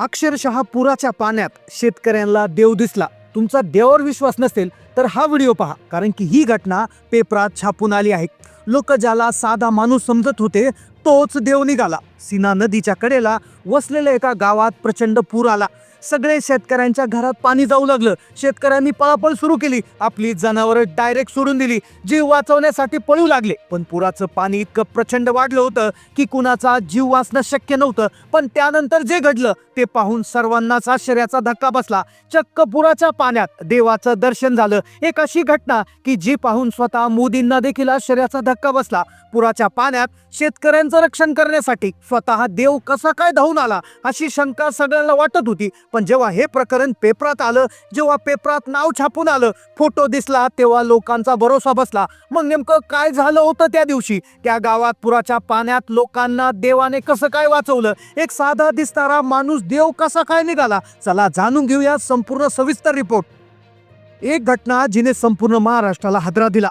अक्षरशः पुराच्या पाण्यात शेतकऱ्यांना देव दिसला. तुमचा देवावर विश्वास नसेल तर हा व्हिडिओ पहा कारण की ही घटना पेपरात छापून आली आहे. लोक ज्याला साधा माणूस समजत होते तोच देव निघाला. सीना नदीच्या कडेला वसलेल्या एका गावात प्रचंड पूर आला. सगळे शेतकऱ्यांच्या घरात पाणी जाऊ लागलं. शेतकऱ्यांनी पळापळ सुरू केली. आपली जनावरं डायरेक्ट सोडून दिली. जीव वाचवण्यासाठी पळू लागले. पण पुराचं पाणी इतकं प्रचंड वाढलं होतं की कुणाचा जीव वाचणं शक्य नव्हतं. पण त्यानंतर जे घडलं ते पाहून सर्वांनाच आश्चर्याचा धक्का बसला. चक्क पुराच्या पाण्यात देवाचं दर्शन झालं. एक अशी घटना की जी पाहून स्वतः मोदींना देखील आश्चर्याचा धक्का बसला. पुराच्या पाण्यात शेतकऱ्यांचं रक्षण करण्यासाठी स्वतः देव कसा काय धावून आला अशी शंका सगळ्यांना वाटत होती. पण जेव्हा हे प्रकरण पेपरात आलं जेव्हा पेपरात नाव छापून आलं फोटो दिसला तेव्हा लोकांचा भरोसा बसला. मग नेमकं काय झालं होतं त्या दिवशी? त्या गावात पुराच्या पाण्यात लोकांना देवाने कसं काय वाचवलं? एक साधा दिसणारा माणूस देव कसा काय निघाला? चला जाणून घेऊया संपूर्ण सविस्तर रिपोर्ट एक घटना जिने संपूर्ण महाराष्ट्राला हादरा दिला.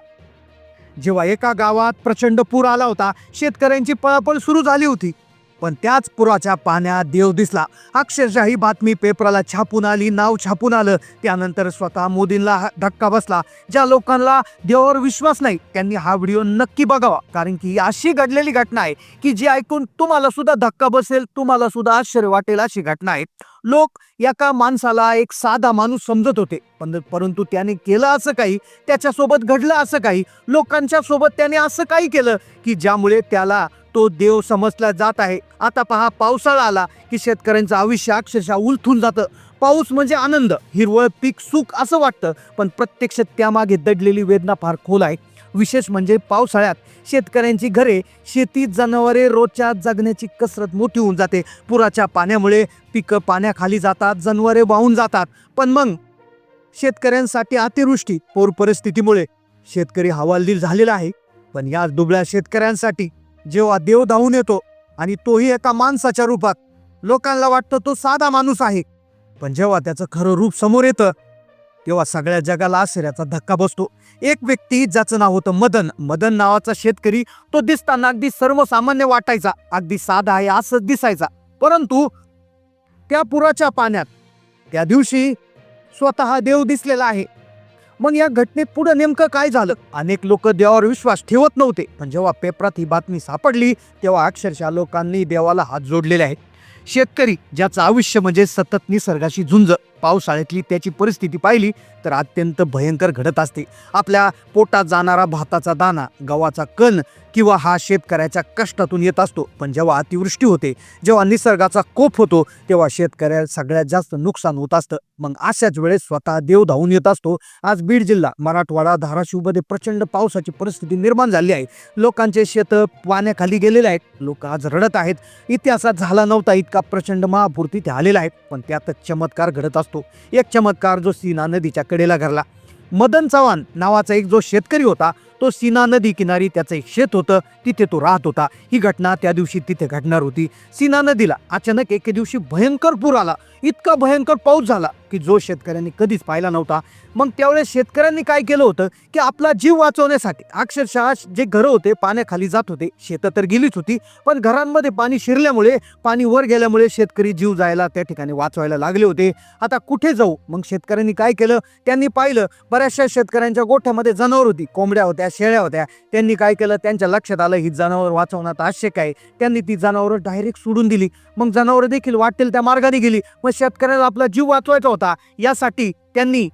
जेव्हा एका गावात प्रचंड पूर आला होता शेतकऱ्यांची पळापळ सुरू झाली होती. पण त्याच पुराच्या पाण्यात देव दिसला. अक्षरशः ही बातमी पेपराला छापून आली नाव छापून आलं. त्यानंतर स्वतः मोदींना हा धक्का बसला. ज्या लोकांना देवावर विश्वास नाही त्यांनी हा व्हिडिओ नक्की बघावा. कारण की अशी घडलेली घटना आहे की जी ऐकून तुम्हाला सुद्धा धक्का बसेल तुम्हाला सुद्धा आश्चर्य वाटेल अशी घटना आहे. लोक एका माणसाला एक साधा माणूस समजत होते. पण परंतु त्याने केलं असं काही त्याच्यासोबत घडलं असं काही लोकांच्या सोबत त्याने असं काही केलं की ज्यामुळे त्याला तो देव समजला जात आहे. आता पहा पावसाळा आला की शेतकऱ्यांचं आयुष्य अक्षरशः उलथून जातं. पाऊस म्हणजे आनंद हिरवळ पीक सुख असं वाटतं पण प्रत्यक्ष त्यामागे दडलेली वेदना फार खोल आहे. विशेष म्हणजे पावसाळ्यात शेतकऱ्यांची घरे शेती जनावरे रोजच्या जगण्याची कसरत मोठी होऊन जाते. पुराच्या पाण्यामुळे पिकं पाण्याखाली जातात जनावरे वाहून जातात. पण मग शेतकऱ्यांसाठी अतिवृष्टी पूर परिस्थितीमुळे शेतकरी हवालदिल झालेला आहे. पण या दुबळ्या शेतकऱ्यांसाठी जेव्हा देव धावून येतो आणि तोही एका माणसाच्या रूपात लोकांना वाटतं तो साधा माणूस आहे. पण जेव्हा त्याचं खरं रूप समोर येतं तेव्हा सगळ्या जगाला आश्चर्याचा धक्का बसतो. एक व्यक्ती ज्याचं नाव होतं मदन. मदन नावाचा शेतकरी तो दिसताना अगदी सर्वसामान्य वाटायचा. अगदी साधा आहे असं दिसायचा. परंतु त्या पुराच्या पाण्यात त्या दिवशी स्वतः देव दिसलेला आहे. मग या घटनेत पुढे नेमकं काय झालं? अनेक लोक देवावर विश्वास ठेवत नव्हते. पण जेव्हा पेपरात ही बातमी सापडली तेव्हा अक्षरशः लोकांनी देवाला हात जोडलेले आहेत. शेतकरी ज्याचं आयुष्य म्हणजे सतत निसर्गाशी झुंज पावसाळ्यातली त्याची परिस्थिती पाहिली तर अत्यंत भयंकर घडत असते. आपल्या पोटात जाणारा भाताचा दाना गव्हाचा कण किंवा हा शेतकऱ्याच्या कष्टातून येत असतो. पण जेव्हा अतिवृष्टी होते जेव्हा निसर्गाचा कोप होतो तेव्हा शेतकऱ्याला सगळ्यात जास्त नुकसान होत असतं. मग अशाच वेळेस स्वतः देव धावून येत असतो. आज बीड जिल्हा मराठवाडा धाराशिवमध्ये प्रचंड पावसाची परिस्थिती निर्माण झाली आहे. लोकांचे शेत पाण्याखाली गेलेले आहेत. लोक आज रडत आहेत. इतिहासात झाला नव्हता इतका प्रचंड महापूर तिथे आलेला आहे. पण त्यातच चमत्कार घडत असतो. एक चमत्कार जो सीना नदीच्या कडेला घरला मदन चव्हाण नावाचा एक जो शेतकरी होता तो सीना नदी किनारी त्याचं एक शेत होतं तिथे तो राहत होता. ही घटना त्या दिवशी तिथे घडणार होती. सीना नदीला अचानक एके दिवशी भयंकर पूर आला. इतका भयंकर पाऊस झाला की जो शेतकऱ्यांनी कधीच पाहिला नव्हता. मग त्यावेळेस शेतकऱ्यांनी काय केलं होतं की आपला जीव वाचवण्यासाठी अक्षरशः जे घरं होते पाण्याखाली जात होते. शेतं तर गेलीच होती पण घरांमध्ये पाणी शिरल्यामुळे पाणी वर गेल्यामुळे शेतकरी जीव जायला त्या ठिकाणी वाचवायला लागले होते. आता कुठे जाऊ? मग शेतकऱ्यांनी काय केलं? त्यांनी पाहिलं बऱ्याचशा शेतकऱ्यांच्या गोठ्यामध्ये जनावर होती कोंबड्या होत्या शेळ्या होत्या. त्यांनी काय केलं? त्यांच्या लक्षात आलं ही जनावर वाचवण्यात आवश्यक आहे. त्यांनी ती जनावरं डायरेक्ट सोडून दिली. मग जनावरं देखील वाटेल त्या मार्गाने गेली. मग शेतकऱ्याला आपला जीव वाचवायचा होता. यासाठी त्यांनी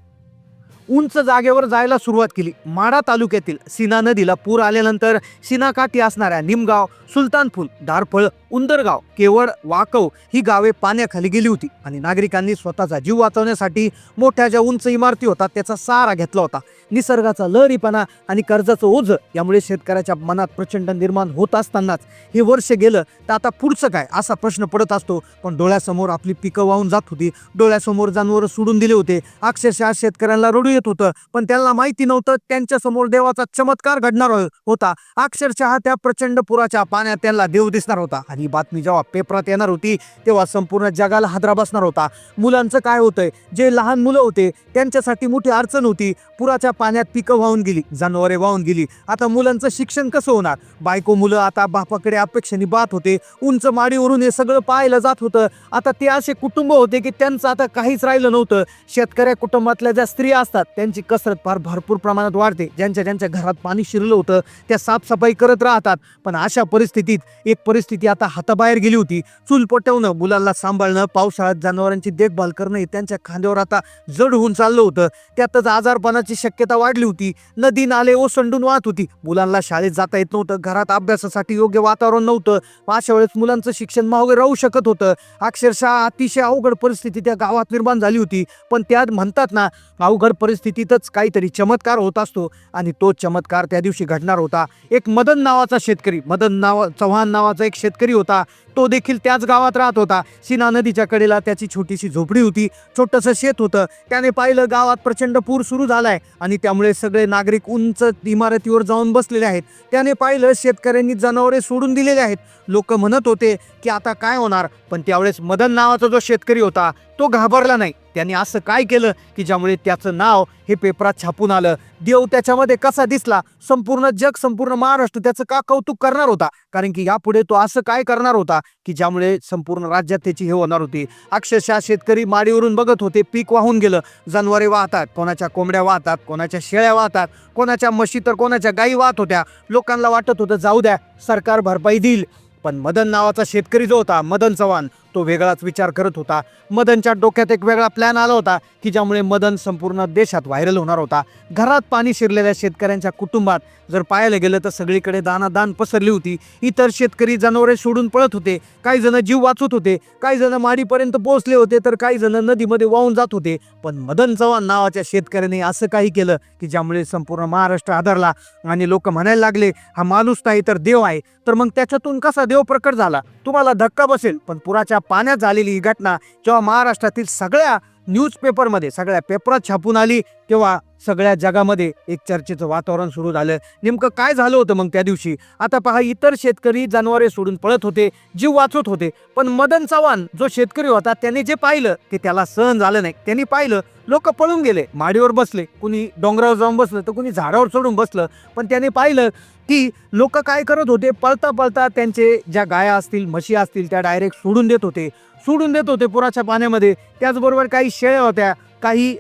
उंच जागेवर जायला सुरुवात केली. माढा तालुक्यातील सीना नदीला पूर आल्यानंतर सीनाकाठी असणाऱ्या निमगाव सुलतानपूल दारफळ उंदरगाव केवळ वाकव ही गावे पाण्याखाली गेली होती आणि नागरिकांनी स्वतःचा जीव वाचवण्यासाठी मोठ्या ज्या उंच इमारती होतात त्याचा सहारा घेतला होता. निसर्गाचा लहरीपणा आणि कर्जाचं ओझ यामुळे शेतकऱ्याच्या मनात प्रचंड निर्माण होत असतानाच हे वर्ष गेलं तर आता पुढचं काय असा प्रश्न पडत असतो. पण डोळ्यासमोर आपली पिकं वाहून जात होती. डोळ्यासमोर जनावरं सोडून दिले होते. अक्षरशः शेतकऱ्यांना रडू येत होतं. पण त्यांना माहिती नव्हतं त्यांच्यासमोर देवाचा चमत्कार घडणार हो-, होता. अक्षरशः त्या प्रचंड पुराच्या पाण्यात त्यांना देव दिसणार होता. आणि बातमी जेव्हा पेपरात येणार होती तेव्हा संपूर्ण जगाला हादरा बसणार होता. मुलांचं काय होतंय? जे लहान मुलं होते त्यांच्यासाठी मोठी अडचण होती. पुराच्या पाण्यात पिकं वाहून गेली जनावरे वाहून गेली. आता मुलांचं शिक्षण कसं होणार? बायको मुलं आता बापाकडे अपेक्षेने बात होते. उंच माडीवरून हे सगळं पाहायला जात होतं. आता ते असे कुटुंब होते की त्यांचं आता काहीच राहिलं नव्हतं. शेतकऱ्या कुटुंबातल्या ज्या स्त्रिया असतात त्यांची कसरत फार भरपूर प्रमाणात वाढते. ज्यांच्या ज्यांच्या घरात पाणी शिरलं होतं त्या साफसफाई करत राहतात. पण अशा परिस्थितीत एक परिस्थिती आता हाताबाहेर गेली होती. चूल पटवणं मुलांना सांभाळणं पावसाळ्यात जनावरांची देखभाल करणं हे त्यांच्या खांद्यावर आता जड होऊन चाललं होतं. त्यातच आजारपणाची शक्यता वाढली होती. नदी नाले ओसंडून वाहत होती. मुलांना शाळेत जाता येत नव्हतं. घरात अभ्यासासाठी योग्य वातावरण नव्हतं. अशा वेळेस मुलांचं शिक्षण मागे राहू शकत होतं. अक्षरशः अतिशय अवघड परिस्थिती त्या गावात निर्माण झाली होती. पण त्यात म्हणतात ना अवघड परिस्थितीतच काहीतरी चमत्कार होत असतो आणि तो चमत्कार त्या दिवशी घडणार होता. एक मदन नावाचा शेतकरी मदन नावा चव्हाण नावाचा एक शेतकरी होता. तो देखील त्याच गावात राहत होता. सीना नदीच्या कडेला त्याची छोटीशी झोपडी होती. छोटंसं शेत होतं. त्याने पाहिलं गावात प्रचंड पूर सुरू झालाय आणि त्यामुळे सगळे नागरिक उंच इमारतीवर जाऊन बसलेले आहेत. त्याने पाहिलं शेतकऱ्यांनी जनावरे सोडून दिलेले आहेत. लोक म्हणत होते की आता काय होणार? पण त्यावेळेस मदन नावाचा जो शेतकरी होता तो घाबरला नाही. त्यांनी असं काय केलं की ज्यामुळे त्याचं नाव हे पेपरात छापून आलं? देव त्याच्यामध्ये कसा दिसला? संपूर्ण जग संपूर्ण महाराष्ट्र त्याचं का कौतुक करणार होता? कारण की यापुढे तो असं काय करणार होता की ज्यामुळे संपूर्ण राज्यात त्याची हे होणार होती? अक्षरशः शेतकरी माडीवरून बघत होते पीक वाहून गेलं. जनावरे वाहतात कोणाच्या कोंबड्या वाहतात कोणाच्या शेळ्या वाहतात कोणाच्या म्हशी तर कोणाच्या गायी वाहत होत्या. लोकांना वाटत होतं जाऊ द्या सरकार भरपाई देईल. पण मदन नावाचा शेतकरी जो होता मदन चव्हाण तो वेगळाच विचार करत होता. मदनच्या डोक्यात एक वेगळा प्लॅन आला होता की ज्यामुळे मदन संपूर्ण देशात व्हायरल होणार होता. घरात पाणी शिरलेल्या शेतकऱ्यांच्या कुटुंबात जर पाहायला गेलं तर सगळीकडे दानादान पसरली होती. इतर शेतकरी जनावरे सोडून पळत होते. काही जण जीव वाचवत होते. काही जण माडीपर्यंत पोहोचले होते तर काही जण नदीमध्ये वाहून जात होते. पण मदन चव्हाण नावाच्या शेतकऱ्याने असं काही केलं की ज्यामुळे संपूर्ण महाराष्ट्र आदरला आणि लोक म्हणायला लागले हा माणूस नाही तर देव आहे. तर मग त्याच्यातून कसा देव प्रकट झाला? तुम्हाला धक्का बसेल पण पुराच्या पाण्यात झालेली ही घटना जेव्हा महाराष्ट्रातील सगळ्या न्यूजपेपरमध्ये सगळ्या पेपरात छापून आली तेव्हा सगळ्या जगामध्ये एक चर्चेचं वातावरण सुरू झालं. नेमकं काय झालं होतं मग त्या दिवशी? आता पहा इतर शेतकरी जनावरे सोडून पळत होते जीव वाचवत होते. पण मदन चव्हाण जो शेतकरी होता त्याने जे पाहिलं ते त्याला सहन झालं नाही. त्यांनी पाहिलं लोक पळून गेले माडीवर बसले. कुणी डोंगरावर जाऊन बसलं तर कुणी झाडावर चढून बसलं. पण त्याने पाहिलं की लोक काय करत होते पळता पळता त्यांचे ज्या गाया असतील म्हशी असतील त्या डायरेक्ट सोडून देत होते. सोडून देत होते पुराच्या पाण्यामध्ये. त्याचबरोबर काही शेळ्या होत्या काही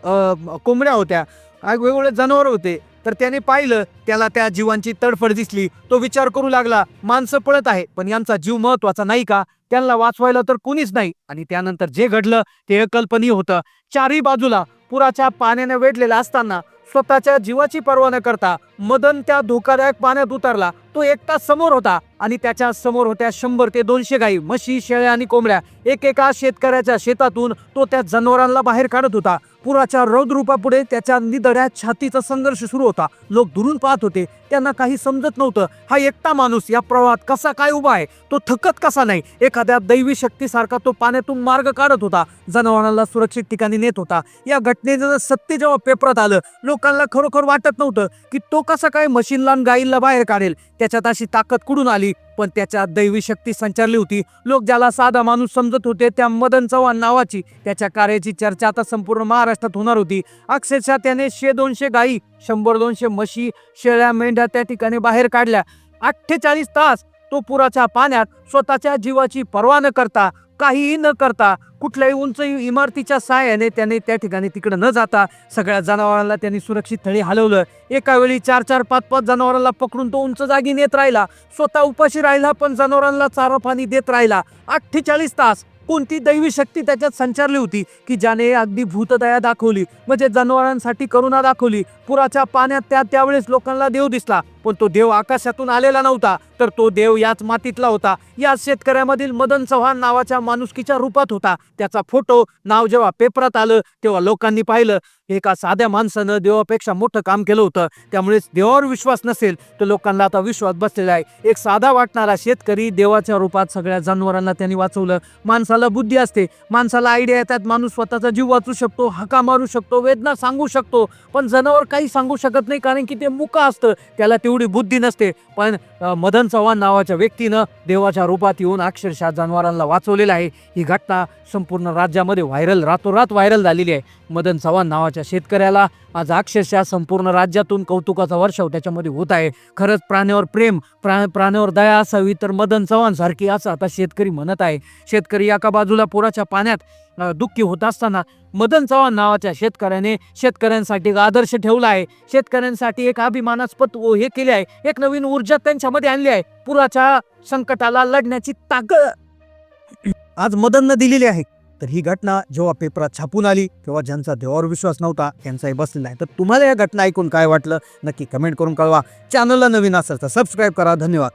कोंबड्या होत्या. वेगवेगळे जनावर होते. तर त्याने पाहिलं त्याला त्या जीवांची तडफड दिसली. तो विचार करू लागला माणसं पळत आहे पण यांचा जीव महत्त्वाचा नाही का? त्यांना वाचवायला तर कोणीच नाही. आणि त्यानंतर जे घडलं ते अकल्पनीय होतं. चारही बाजूला पुराच्या पाण्याने वेढलेला असताना स्वतःच्या जीवाची पर्वा न करता मदन त्या धोकादायक पाण्यात उतरला. तो एकटा समोर होता आणि त्याच्यासमोर होत्या शंभर ते दोनशे गाई म्हशी शेळ्या आणि कोंबड्या. एकेका शेतकऱ्याच्या शेतातून तो त्या जनावरांना बाहेर काढत होता. पुराच्या रौद्रूपापुढे त्याच्या निदड्या छातीचा संघर्ष सुरू होता. लोक दुरून पाहत होते. त्यांना काही समजत नव्हतं हा एकटा माणूस या प्रवाहात कसा काय उभा आहे? तो थकत कसा नाही? एखाद्या दैवी शक्तीसारखा तो पाण्यातून मार्ग काढत होता. जनावरांना सुरक्षित ठिकाणी नेत होता. या घटनेचं सत्य जेव्हा पेपरात आलं लोकांना खरोखर वाटत नव्हतं की तो कसा काय मशीनला आणि गाईला बाहेर काढेल. त्याच्यात अशी ताकद कुठून आली? पण त्याच्यात दैवी शक्ती संचारली होती. लोक ज्याला साधा माणूस समजत होते त्या मदन चव्हाण नावाची. त्याच्या कार्याची चर्चा आता संपूर्ण महाराष्ट्रात होणार होती. अक्षरशः त्याने शे दोनशे गाई शंभर दोनशे म्हशी शेळ्या मेंढ्या त्या ठिकाणी बाहेर काढल्या. अठ्ठेचाळीस तास तो पुराच्या पाण्यात स्वतःच्या जीवाची पर्वा न करता काहीही न करता कुठल्याही उंच इमारतीच्या सहाय्याने त्याने त्या ठिकाणी तिकडे न जाता सगळ्या जनावरांना त्यांनी सुरक्षित थळी हलवलं. एका वेळी चार चार पाच पाच जनावरांना पकडून तो उंच जागी नेत राहिला. स्वतः उपाशी राहिला पण जनावरांना चारा पाणी देत राहिला. अठ्ठेचाळीस तास कोणती दैवी शक्ती त्याच्यात संचारली होती की ज्याने अगदी भूतदया दाखवली म्हणजे जनावरांसाठी करुणा दाखवली. पुराच्या पाण्यात त्या त्यावेळेस लोकांना देव दिसला. पण तो देव आकाशातून आलेला नव्हता तर तो देव याच मातीतला होता. या शेतकऱ्यामधील मदन चव्हाण नावाच्या माणुसकीच्या रूपात होता. त्याचा फोटो नाव जेव्हा पेपरात आलं तेव्हा लोकांनी पाहिलं. एका साध्या माणसानं देवापेक्षा मोठं काम केलं होतं. त्यामुळे देवावर विश्वास नसेल तर लोकांना आता विश्वास बसलेला आहे. एक साधा वाटणारा शेतकरी देवाच्या रूपात सगळ्या जनावरांना त्यांनी वाचवलं. माणसाला बुद्धी असते. माणसाला आयडिया येतात. माणूस स्वतःचा जीव वाचू शकतो हाका मारू शकतो वेदना सांगू शकतो. पण जनावर काही सांगू शकत नाही कारण की ते मुका असतं. त्याला तेवढी बुद्धी नसते पण मदन चव्हाण नावाच्या व्यक्तीनं देवाच्या रूपात येऊन अक्षरशः जनावरांना वाचवलेलं आहे. ही घटना संपूर्ण राज्यामध्ये व्हायरल रातोरात व्हायरल झालेली आहे. मदन चव्हाण नावाच्या शेतकऱ्याला आज अक्षरशः संपूर्ण राज्यातून कौतुकाचा वर्षाव त्याच्यामध्ये होत आहे. खरंच प्राण्यावर प्रेम प्रा प्राण्यावर दया असावी तर मदन चव्हाण सारखी असं आता शेतकरी म्हणत आहे. शेतकरी एका बाजूला पुराच्या पाण्यात दुःखी होत असताना मदन चव्हाण नावाच्या शेतकऱ्याने शेतकऱ्यांसाठी एक आदर्श ठेवला आहे. शेतकऱ्यांसाठी एक अभिमानास्पद हे केले आहे. एक नवीन ऊर्जा त्यांच्यामध्ये आणली आहे. पुराच्या संकटाला लढण्याची ताकद. आज मदननं दिलेली आहे. तर ही घटना जेव्हा पेपरात छापून आली तेव्हा ज्यांचा देवावर विश्वास नव्हता त्यांचाही बसलेला आहे. तर तुम्हाला या घटना ऐकून काय वाटलं? नक्की कमेंट करून कळवा. चॅनलला नवीन असेल तर सबस्क्राईब करा. धन्यवाद.